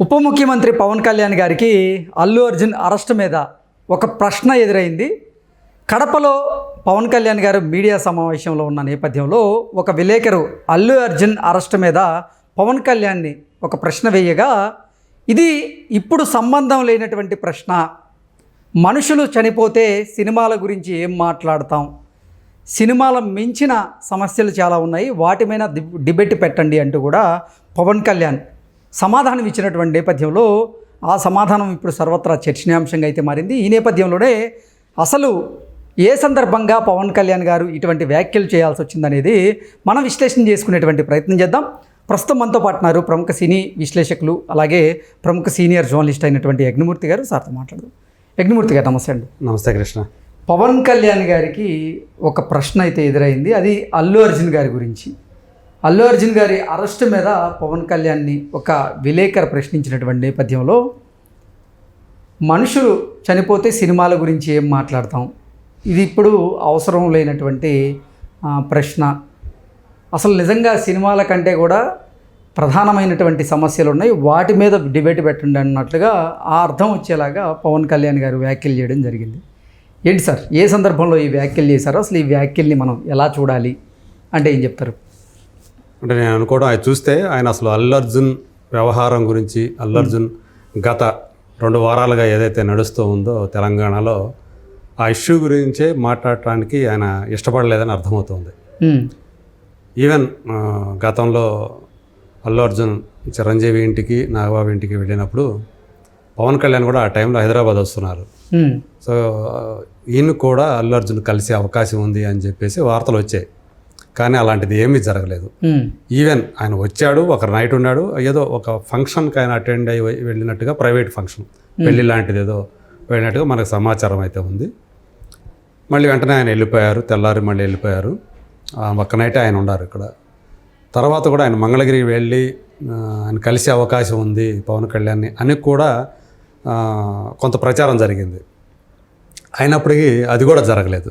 ఉప ముఖ్యమంత్రి పవన్ కళ్యాణ్ గారికి అల్లు అర్జున్ అరెస్ట్ మీద ఒక ప్రశ్న ఎదురైంది. కడపలో పవన్ కళ్యాణ్ గారు మీడియా సమావేశంలో ఉన్న నేపథ్యంలో ఒక విలేకరు అల్లు అర్జున్ అరెస్ట్ మీద పవన్ కళ్యాణ్ని ఒక ప్రశ్న వేయగా ఇది ఇప్పుడు సంబంధం లేనటువంటి ప్రశ్న. మనుషులు చనిపోతే సినిమాల గురించి ఏం మాట్లాడతాం? సినిమాల మించిన సమస్యలు చాలా ఉన్నాయి. వాటి మీద డిబెట్ పెట్టండి అంటూ కూడా పవన్ కళ్యాణ్ సమాధానం ఇచ్చినటువంటి నేపథ్యంలో ఆ సమాధానం ఇప్పుడు సర్వత్రా చర్చనీయాంశంగా అయితే మారింది. ఈ నేపథ్యంలోనే అసలు ఏ సందర్భంగా పవన్ కళ్యాణ్ గారు ఇటువంటి వ్యాఖ్యలు చేయాల్సి వచ్చిందనేది మనం విశ్లేషణ చేసుకునేటువంటి ప్రయత్నం చేద్దాం. ప్రస్తుతం మనతో పాటున్నారు ప్రముఖ సినీ విశ్లేషకులు అలాగే ప్రముఖ సీనియర్ జర్నలిస్ట్ అయినటువంటి యజ్ఞమూర్తి గారు. సార్తో మాట్లాడదాం. యజ్ఞమూర్తి గారు నమస్తే అండి. నమస్తే కృష్ణ. పవన్ కళ్యాణ్ గారికి ఒక ప్రశ్న అయితే ఎదురైంది. అది అల్లు అర్జున్ గారి గురించి. అల్లు అర్జున్ గారి అరెస్ట్ మీద పవన్ కళ్యాణ్ని ఒక విలేకరు ప్రశ్నించినటువంటి నేపథ్యంలో మనుషులు చనిపోతే సినిమాల గురించి ఏం మాట్లాడతాం? ఇది ఇప్పుడు అవసరం లేనటువంటి ప్రశ్న. అసలు నిజంగా సినిమాల కంటే కూడా ప్రధానమైనటువంటి సమస్యలు ఉన్నాయి. వాటి మీద డిబేట్ పెట్టండి అన్నట్లుగా ఆ అర్థం వచ్చేలాగా పవన్ కళ్యాణ్ గారు వ్యాఖ్యలు చేయడం జరిగింది. ఏంటి సార్? ఏ సందర్భంలో ఈ వ్యాఖ్యలు చేశారో? అసలు ఈ వ్యాఖ్యల్ని మనం ఎలా చూడాలి? అంటే ఏం చెప్తారు? అంటే నేను అనుకోవడం అది చూస్తే ఆయన అసలు అల్లు అర్జున్ వ్యవహారం గురించి అల్లు అర్జున్ గత రెండు వారాలుగా ఏదైతే నడుస్తూ ఉందో తెలంగాణలో ఆ ఇష్యూ గురించే మాట్లాడటానికి ఆయన ఇష్టపడలేదని అర్థమవుతుంది. ఈవెన్ గతంలో అల్లు అర్జున్ చిరంజీవి ఇంటికి నాగబాబు ఇంటికి వెళ్ళినప్పుడు పవన్ కళ్యాణ్ కూడా ఆ టైంలో హైదరాబాద్ వస్తున్నారు. సో ఈయన కూడా అల్లు అర్జున్ కలిసే అవకాశం ఉంది అని చెప్పేసి వార్తలు వచ్చాయి. కానీ అలాంటిది ఏమీ జరగలేదు. ఈవెన్ ఆయన వచ్చాడు ఒక నైట్ ఉన్నాడు ఏదో ఒక ఫంక్షన్కి ఆయన అటెండ్ అయ్యి వెళ్ళినట్టుగా ప్రైవేట్ ఫంక్షన్. పెళ్ళి లాంటిది ఏదో వెళ్ళినట్టుగా మనకు సమాచారం అయితే ఉంది. మళ్ళీ వెంటనే ఆయన వెళ్ళిపోయారు తెల్లారి మళ్ళీ వెళ్ళిపోయారు. ఒక్క నైట్ ఆయన ఉన్నారు ఇక్కడ. తర్వాత కూడా ఆయన మంగళగిరి వెళ్ళి ఆయన కలిసే అవకాశం ఉంది పవన్ కళ్యాణ్ని అని కూడా కొంత ప్రచారం జరిగింది. అయినప్పటికీ అది కూడా జరగలేదు.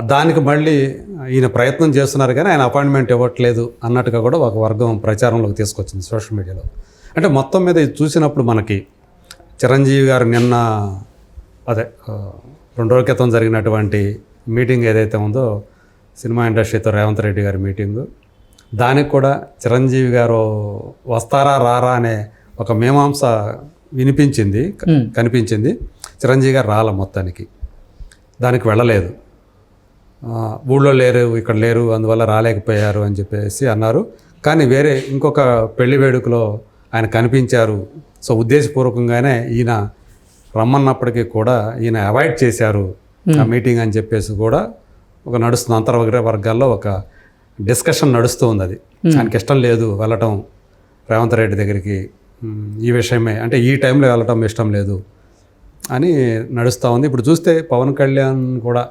దానికి మళ్ళీ ఈయన ప్రయత్నం చేస్తున్నారు కానీ ఆయన అపాయింట్మెంట్ ఇవ్వట్లేదు అన్నట్టుగా కూడా ఒక వర్గం ప్రచారంలోకి తీసుకొచ్చింది సోషల్ మీడియాలో. అంటే మొత్తం మీద ఇది చూసినప్పుడు మనకి చిరంజీవి గారు నిన్న అదే రెండు రోజుల క్రితం జరిగినటువంటి మీటింగ్ ఏదైతే ఉందో సినిమా ఇండస్ట్రీతో రేవంత్ రెడ్డి గారి మీటింగు దానికి కూడా చిరంజీవి గారు వస్తారా రారా అనే ఒక మీమాంస వినిపించింది. కనిపించింది. చిరంజీవి గారు రాల మొత్తానికి. దానికి వెళ్ళలేదు. ఊళ్ళో లేరు ఇక్కడ లేరు అందువల్ల రాలేకపోయారు అని చెప్పేసి అన్నారు. కానీ వేరే ఇంకొక పెళ్ళి వేడుకలో ఆయన కనిపించారు. సో ఉద్దేశపూర్వకంగానే ఈయన రమ్మన్నప్పటికీ కూడా ఈయన అవాయిడ్ చేశారు ఆ మీటింగ్ అని చెప్పేసి కూడా ఒక నడుస్తుంది అంతర్వర్గ వర్గాల్లో ఒక డిస్కషన్ నడుస్తూ ఉంది అది. ఆయనకి ఇష్టం లేదు వెళ్ళటం రేవంత్ రెడ్డి దగ్గరికి ఈ విషయమే అంటే ఈ టైంలో వెళ్ళటం ఇష్టం లేదు అని నడుస్తూ ఉంది. ఇప్పుడు చూస్తే పవన్ కళ్యాణ్ కూడా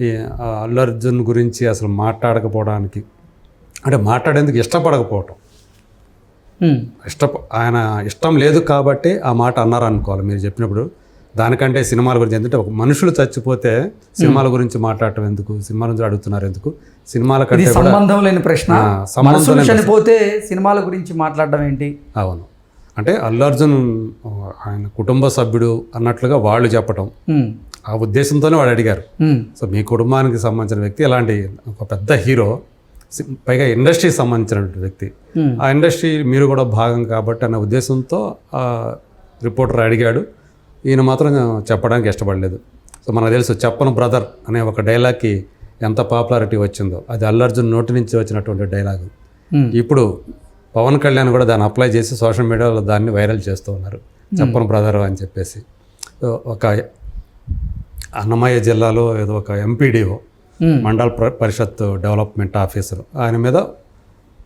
ఈ అల్లు అర్జున్ గురించి అసలు మాట్లాడకపోవడానికి. అంటే మాట్లాడేందుకు ఇష్టపడకపోవటం. ఇష్ట ఆయన ఇష్టం లేదు కాబట్టి ఆ మాట అన్నారు అనుకోవాలి మీరు చెప్పినప్పుడు. దానికంటే సినిమాల గురించి ఎందుకంటే ఒక మనుషులు చచ్చిపోతే సినిమాల గురించి మాట్లాడటం ఎందుకు? సినిమాల గురించి అడుగుతున్నారు ఎందుకు? సినిమాల కంటే సంబంధం లేని ప్రశ్న. లేని చనిపోతే సినిమాల గురించి మాట్లాడడం ఏంటి? అవును. అంటే అల్లు అర్జున్ ఆయన కుటుంబ సభ్యుడు అన్నట్లుగా వాళ్ళు చెప్పటం. ఆ ఉద్దేశంతోనే వాడు అడిగారు. సో మీ కుటుంబానికి సంబంధించిన వ్యక్తి ఇలాంటి ఒక పెద్ద హీరో పైగా ఇండస్ట్రీకి సంబంధించినటువంటి వ్యక్తి. ఆ ఇండస్ట్రీ మీరు కూడా భాగం కాబట్టి అనే ఉద్దేశంతో ఆ రిపోర్టర్ అడిగాడు. ఈయన మాత్రం చెప్పడానికి ఇష్టపడలేదు. సో మనకు తెలుసు చెప్పను బ్రదర్ అనే ఒక డైలాగ్కి ఎంత పాపులారిటీ వచ్చిందో. అది అల్లు అర్జున్ నోటి నుంచి వచ్చినటువంటి డైలాగ్. ఇప్పుడు పవన్ కళ్యాణ్ కూడా దాన్ని అప్లై చేసి సోషల్ మీడియాలో దాన్ని వైరల్ చేస్తూ ఉన్నారు. చెప్పను బ్రదర్ అని చెప్పేసి. సో ఒక అన్నమయ్య జిల్లాలో ఏదో ఒక ఎంపీడీఓ మండల్ ప్ర- పరిషత్ డెవలప్మెంట్ ఆఫీసర్. ఆయన మీద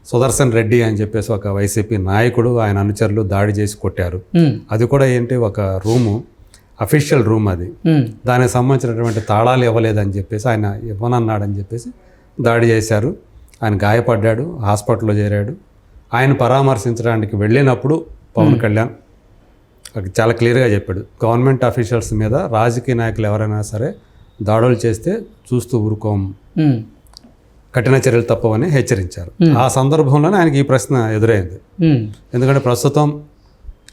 సుదర్శన్ రెడ్డి అని చెప్పేసి ఒక వైసీపీ నాయకుడు ఆయన అనుచరులు దాడి చేసి కొట్టారు. అది కూడా ఏంటి ఒక రూము అఫీషియల్ రూమ్ అది. దానికి సంబంధించినటువంటి తాళాలు ఇవ్వలేదని చెప్పేసి ఆయన ఇవ్వనన్నాడని చెప్పేసి దాడి చేశారు. ఆయన గాయపడ్డాడు హాస్పిటల్లో చేరాడు. ఆయన పరామర్శించడానికి వెళ్ళినప్పుడు పవన్ కళ్యాణ్ చాలా క్లియర్గా చెప్పాడు. గవర్నమెంట్ అఫీషియల్స్ మీద రాజకీయ నాయకులు ఎవరైనా సరే దాడులు చేస్తే చూస్తూ ఊరుకోం. కఠిన చర్యలు తప్పవని హెచ్చరించారు. ఆ సందర్భంలోనే ఆయనకి ఈ ప్రశ్న ఎదురైంది. ఎందుకంటే ప్రస్తుతం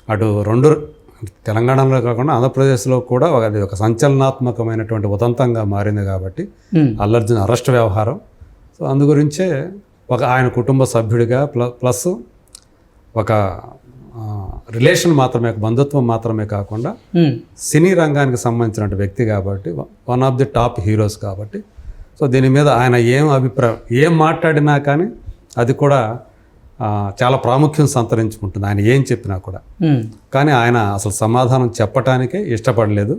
అటు రెండు తెలంగాణలో కాకుండా ఆంధ్రప్రదేశ్లో కూడా ఒక- అది ఒక సంచలనాత్మకమైనటువంటి ఉదంతంగా మారింది కాబట్టి అల్లర్జున్ అరెస్ట్ వ్యవహారం. సో అందు గురించే ఒక ఆయన కుటుంబ సభ్యుడిగా ప్ల ప్లస్ ఒక రిలేషన్ మాత్రమే బంధుత్వం మాత్రమే కాకుండా ఉమ్, సినీ రంగానికి సంబంధించిన వ్యక్తి కాబట్టి one of the top heroes కాబట్టి. సో దీని మీద ఆయన ఏం అభిప్రాయం ఏం మాట్లాడినా కానీ అది కూడా చాలా ప్రాముఖ్యం సంతరించుకుంటుంది. ఆయన ఏం చెప్పినా కూడా. ఉమ్, కానీ ఆయన అసలు సమాధానం చెప్పటానికే ఇష్టపడలేదు.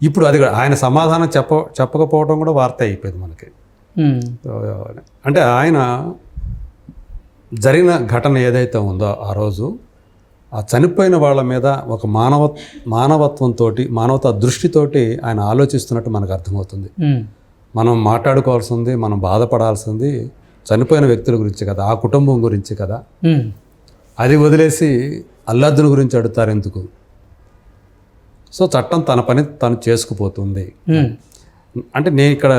ఇప్పుడు అది ఆయన సమాధానం చెప్ప చెప్పకపోవడం కూడా వార్త అయిపోయింది మనకి. సో, అంటే ఆయన జరిగిన ఘటన ఏదైతే ఉందో ఆ రోజు ఆ చనిపోయిన వాళ్ళ మీద ఒక మానవ మానవత్వంతో మానవతా దృష్టితోటి ఆయన ఆలోచిస్తున్నట్టు మనకు అర్థమవుతుంది. మనం మాట్లాడుకోవాల్సింది మనం బాధపడాల్సింది చనిపోయిన వ్యక్తుల గురించి కదా ఆ కుటుంబం గురించి కదా. అది వదిలేసి అల్లాద్దుని గురించి అడుగుతారు ఎందుకు? సో చట్టం తన పని తను చేసుకుపోతుంది. అంటే నేను ఇక్కడ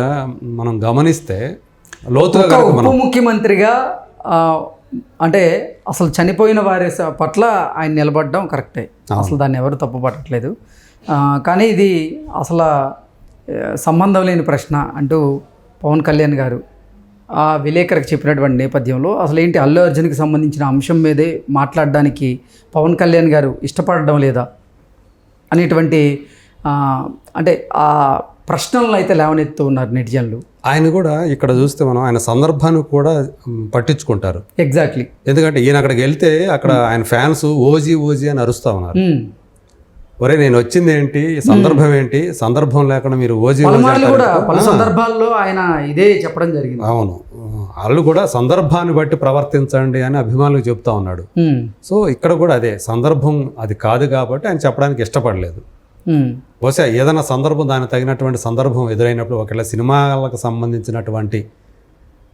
మనం గమనిస్తే లోతుగా ముఖ్యమంత్రిగా అంటే అసలు చనిపోయిన వారి పట్ల ఆయన నిలబడడం కరెక్టే. అసలు దాన్ని ఎవరు తప్పు పట్టట్లేదు. ఆ, కానీ ఇది అసలు సంబంధం లేని ప్రశ్న అంటూ పవన్ కళ్యాణ్ గారు ఆ విలేకరికి చెప్పినటువంటి నేపథ్యంలో అసలు ఏంటి అల్లు అర్జున్కి సంబంధించిన అంశం మీదే మాట్లాడడానికి పవన్ కళ్యాణ్ గారు ఇష్టపడడం లేదా అనేటువంటి అంటే ఆ ప్రశ్నలను అయితే లేవనెత్తు ఉన్నారు నెటిజన్లు. ఆయన కూడా ఇక్కడ చూస్తే మనం ఆయన సందర్భాన్ని కూడా పట్టించుకుంటారు. ఎగ్జాక్ట్లీ ఎందుకంటే ఈయన అక్కడికి వెళ్తే అక్కడ ఆయన ఫ్యాన్స్ ఓజీ ఓజీ అని అరుస్తా ఉన్నారు. ఉమ్. ఒరే నేను వచ్చింది ఏంటి? ఈ సందర్భం ఏంటి? సందర్భం లేకుండా మీరు ఓజీ పలు సందర్భాల్లో ఆయన ఇదే చెప్పడం జరిగింది. అవును. వాళ్ళు కూడా సందర్భాన్ని బట్టి ప్రవర్తించండి అని అభిమానులకు చెప్తా ఉన్నాడు. సో ఇక్కడ కూడా అదే సందర్భం అది కాదు కాబట్టి ఆయన చెప్పడానికి ఇష్టపడలేదు. బహుశా ఏదైనా సందర్భం దానికి తగినటువంటి సందర్భం ఎదురైనప్పుడు ఒకవేళ సినిమాలకు సంబంధించినటువంటి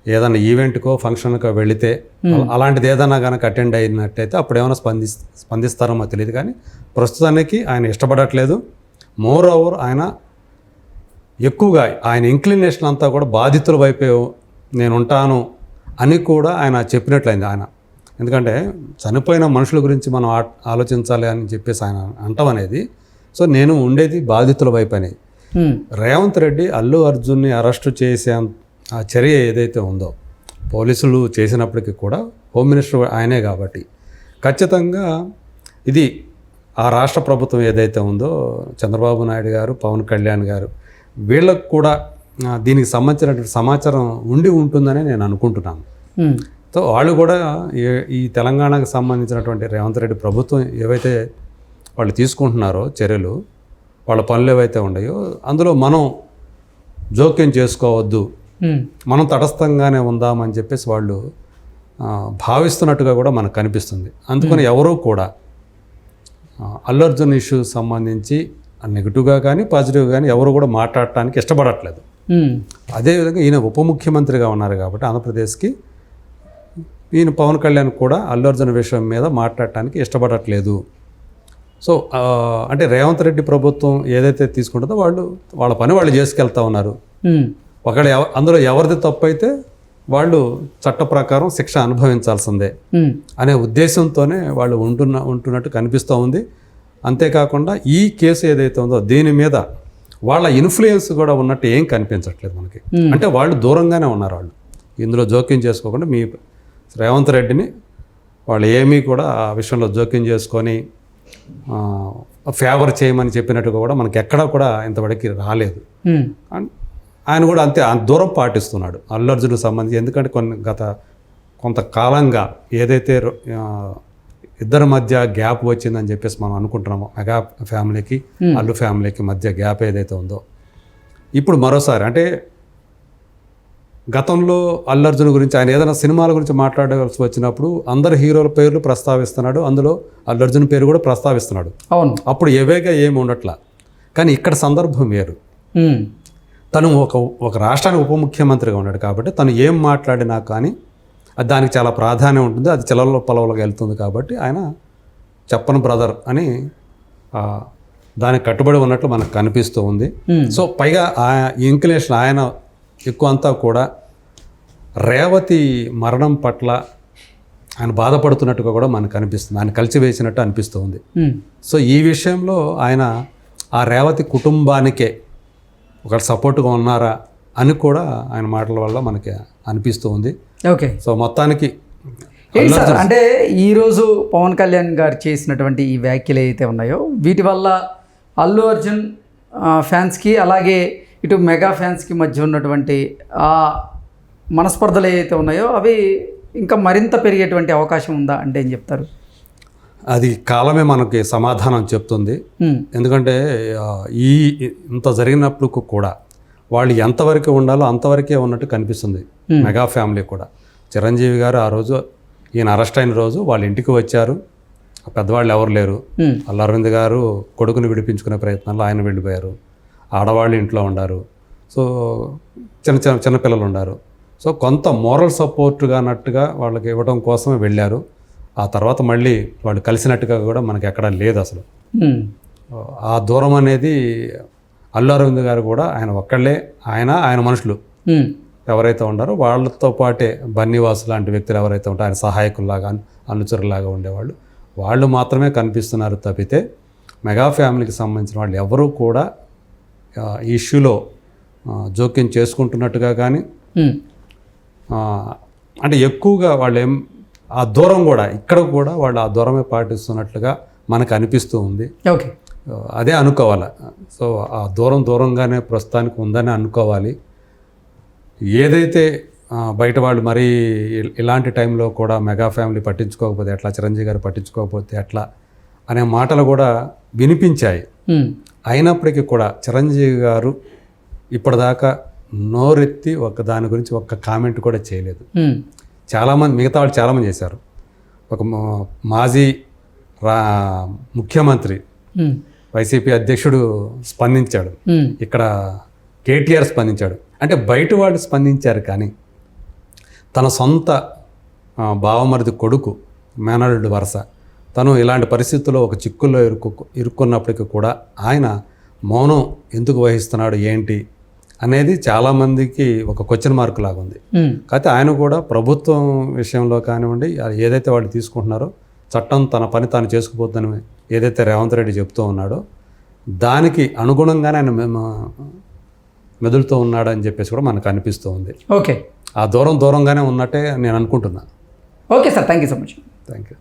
ఏదైనా ఈవెంట్కో ఫంక్షన్కో వెళితే అలాంటిది ఏదైనా కనుక అటెండ్ అయినట్టయితే అప్పుడు ఏమైనా స్పంది స్పందిస్తారో మాకు తెలియదు. కానీ ప్రస్తుతానికి ఆయన ఇష్టపడట్లేదు. మోర్ ఓవర్ ఆయన ఎక్కువగా ఆయన ఇంక్లినేషన్ అంతా కూడా బాధితుల వైపే నేను ఉంటాను అని కూడా ఆయన చెప్పినట్లయింది ఆయన. ఎందుకంటే చనిపోయిన మనుషుల గురించి మనం ఆలోచించాలి అని చెప్పేసి ఆయన అంటాం అనేది. సో నేను ఉండేది బాధితుల వైపు అనేది ఉమ్, రేవంత్ రెడ్డి అల్లు అర్జున్ని అరెస్టు చేసే ఆ చర్య ఏదైతే ఉందో పోలీసులు చేసినప్పటికీ కూడా హోమ్ మినిస్టర్ ఆయనే కాబట్టి ఖచ్చితంగా ఇది ఆ రాష్ట్ర ప్రభుత్వం ఏదైతే ఉందో చంద్రబాబు నాయుడు గారు పవన్ కళ్యాణ్ గారు వీళ్ళకు కూడా దీనికి సంబంధించినటువంటి సమాచారం ఉండి ఉంటుందని నేను అనుకుంటున్నాను. సో వాళ్ళు కూడా ఈ తెలంగాణకు సంబంధించినటువంటి రేవంత్ రెడ్డి ప్రభుత్వం ఏవైతే వాళ్ళు తీసుకుంటున్నారో చర్యలు వాళ్ళ పనులు ఏవైతే ఉన్నాయో అందులో మనం జోక్యం చేసుకోవద్దు. మనం తటస్థంగానే ఉందామని చెప్పేసి వాళ్ళు భావిస్తున్నట్టుగా కూడా మనకు కనిపిస్తుంది. అందుకని ఎవరూ కూడా ఆ, అల్లు అర్జున్ ఇష్యూ సంబంధించి నెగిటివ్గా కానీ పాజిటివ్గా కానీ ఎవరు కూడా మాట్లాడటానికి ఇష్టపడట్లేదు. అదేవిధంగా ఈయన ఉప ముఖ్యమంత్రిగా ఉన్నారు కాబట్టి ఆంధ్రప్రదేశ్కి ఈయన పవన్ కళ్యాణ్ కూడా అల్లు అర్జున్ విషయం మీద మాట్లాడటానికి ఇష్టపడట్లేదు. సో అంటే రేవంత్ రెడ్డి ప్రభుత్వం ఏదైతే తీసుకుంటుందో వాళ్ళు వాళ్ళ పని వాళ్ళు చేసుకెళ్తా ఉన్నారు. ఒకళ్ళు అందులో ఎవరిది తప్పు అయితే వాళ్ళు చట్ట ప్రకారం శిక్ష అనుభవించాల్సిందే అనే ఉద్దేశంతోనే వాళ్ళు ఉంటున్న ఉంటున్నట్టు కనిపిస్తూ ఉంది. అంతేకాకుండా ఈ కేసు ఏదైతే ఉందో దీని మీద వాళ్ళ ఇన్ఫ్లుయెన్స్ కూడా ఉన్నట్టు ఏం కనిపించట్లేదు మనకి. అంటే వాళ్ళు దూరంగానే ఉన్నారు వాళ్ళు. ఇందులో జోక్యం చేసుకోకుండా మీ రేవంత్ రెడ్డిని వాళ్ళు ఏమీ కూడా ఆ విషయంలో జోక్యం చేసుకొని ఫేవర్ చేయమని చెప్పినట్టుగా కూడా మనకి ఎక్కడా కూడా ఇంతవరకు రాలేదు. ఆయన కూడా అంతే దూరం పాటిస్తున్నాడు అల్లు అర్జున్కి సంబంధించి. ఎందుకంటే కొన్ని గత కొంతకాలంగా ఏదైతే ఇద్దరి మధ్య గ్యాప్ వచ్చిందని చెప్పేసి మనం అనుకుంటున్నామో మెగా ఫ్యామిలీకి అల్లు ఫ్యామిలీకి మధ్య గ్యాప్ ఏదైతే ఉందో. ఇప్పుడు మరోసారి అంటే గతంలో అల్లు అర్జున్ గురించి ఆయన ఏదైనా సినిమాల గురించి మాట్లాడవలసి వచ్చినప్పుడు అందరు హీరోల పేర్లు ప్రస్తావిస్తున్నాడు. అందులో అల్లు అర్జున్ పేరు కూడా ప్రస్తావిస్తున్నాడు. అవును. అప్పుడు ఎవేగా ఏమి ఉండట్లా. కానీ ఇక్కడ సందర్భం వేరు. తను ఒక ఒక రాష్ట్రానికి ఉప ముఖ్యమంత్రిగా ఉన్నాడు కాబట్టి తను ఏం మాట్లాడినా కానీ అది దానికి చాలా ప్రాధాన్యం ఉంటుంది. అది చిలలో పొలవలకు వెళ్తుంది కాబట్టి ఆయన చెప్పను బ్రదర్ అని దానికి కట్టుబడి ఉన్నట్లు మనకు కనిపిస్తూ ఉంది. సో పైగా ఆ ఇంక్లినేషన్ ఆయన ఎక్కువ అంతా కూడా రేవతి మరణం పట్ల ఆయన బాధపడుతున్నట్టుగా కూడా మనకు అనిపిస్తుంది. ఆయన కలిసివేసినట్టు అనిపిస్తుంది. ఉమ్, సో ఈ విషయంలో ఆయన ఆ రేవతి కుటుంబానికే ఒక సపోర్ట్గా ఉన్నారా అని కూడా ఆయన మాటల వల్ల మనకి అనిపిస్తూ ఉంది ఓకే. సో మొత్తానికి అంటే ఈరోజు పవన్ కళ్యాణ్ గారు చేసినటువంటి ఈ వ్యాఖ్యలు ఏవైతే ఉన్నాయో వీటి వల్ల అల్లు అర్జున్ ఫ్యాన్స్కి అలాగే ఇటు మెగా ఫ్యాన్స్కి మధ్య ఉన్నటువంటి ఆ మనస్పర్ధలు ఏవైతే ఉన్నాయో అవి ఇంకా మరింత పెరిగేటువంటి అవకాశం ఉందా అంటే ఏం చెప్తారు? అది కాలమే మనకి సమాధానం చెప్తుంది. ఎందుకంటే ఈ ఇంత జరిగినప్పుడు కూడా వాళ్ళు ఎంతవరకు ఉండాలో అంతవరకే ఉన్నట్టు కనిపిస్తుంది. మెగా ఫ్యామిలీ కూడా. చిరంజీవి గారు ఆ రోజు ఈయన అరెస్ట్ అయిన రోజు వాళ్ళ ఇంటికి వచ్చారు. పెద్దవాళ్ళు ఎవరు లేరు. ఉమ్, అల్ల అరవింద్ గారు కొడుకుని విడిపించుకునే ప్రయత్నంలో ఆయన వెళ్ళిపోయారు. ఆడవాళ్ళు ఇంట్లో ఉండారు. సో చిన్న చిన్న చిన్నపిల్లలు ఉన్నారు సో కొంత మోరల్ సపోర్ట్గా అన్నట్టుగా వాళ్ళకి ఇవ్వడం కోసమే వెళ్ళారు. ఆ తర్వాత మళ్ళీ వాళ్ళు కలిసినట్టుగా కూడా మనకి ఎక్కడా లేదు అసలు. ఆ దూరం అనేది అల్లు అరవింద్ గారు కూడా ఆయన ఒక్కళ్ళే ఆయన ఆయన మనుషులు. ఎవరైతే ఉన్నారో వాళ్ళతో పాటే బన్నీవాసు లాంటి వ్యక్తులు ఎవరైతే ఉంటారో ఆయన సహాయకుల్లాగా అనుచరులాగా ఉండేవాళ్ళు. వాళ్ళు మాత్రమే కనిపిస్తున్నారు తప్పితే మెగా ఫ్యామిలీకి సంబంధించిన వాళ్ళు ఎవరూ కూడా ఇష్యూలో జోక్యం చేసుకుంటున్నట్టుగా కానీ అంటే ఎక్కువగా వాళ్ళు ఏం ఆ దూరం కూడా ఇక్కడ కూడా వాళ్ళు ఆ దూరమే పాటిస్తున్నట్లుగా మనకు అనిపిస్తూ ఉంది. ఓకే. అదే అనుకోవాలి. సో ఆ దూరం దూరంగానే ప్రస్తుతానికి ఉందని అనుకోవాలి. ఏదైతే బయట వాళ్ళు మరీ ఇలాంటి టైంలో కూడా మెగా ఫ్యామిలీ పట్టించుకోకపోతే ఎట్లా చిరంజీవి గారు పట్టించుకోకపోతే ఎట్లా అనే మాటలు కూడా వినిపించాయి. అయినప్పటికీ కూడా చిరంజీవి గారు ఇప్పటిదాకా నోరెత్తి ఒక దాని గురించి ఒక్క కామెంట్ కూడా చేయలేదు. చాలామంది మిగతా వాళ్ళు చాలామంది చేశారు. ఒక మాజీ రా ముఖ్యమంత్రి వైసీపీ అధ్యక్షుడు స్పందించాడు. ఇక్కడ కేటీఆర్ స్పందించాడు. అంటే బయట వాళ్ళు స్పందించారు కానీ తన సొంత బావమరిది కొడుకు మేనల్లుడు వరుస తను ఇలాంటి పరిస్థితుల్లో ఒక చిక్కుల్లో ఇరుక్కు ఇరుక్కున్నప్పటికీ కూడా ఆయన మౌనం ఎందుకు వహిస్తున్నాడు ఏంటి అనేది చాలామందికి ఒక క్వశ్చన్ మార్క్ లాగా ఉంది. కాకపోతే ఆయన కూడా ప్రభుత్వం విషయంలో కానివ్వండి ఏదైతే వాళ్ళు తీసుకుంటున్నారో చట్టం తన పని తాను చేసుకుపోతుందని ఏదైతే రేవంత్ రెడ్డి చెప్తూ ఉన్నాడో దానికి అనుగుణంగానే ఆయన మె- మెదులుతూ ఉన్నాడని చెప్పేసి కూడా మనకు అనిపిస్తూ ఉంది. ఓకే. ఆ దూరం దూరంగానే ఉన్నట్టే నేను అనుకుంటున్నా. Okay sir thank you so much thank you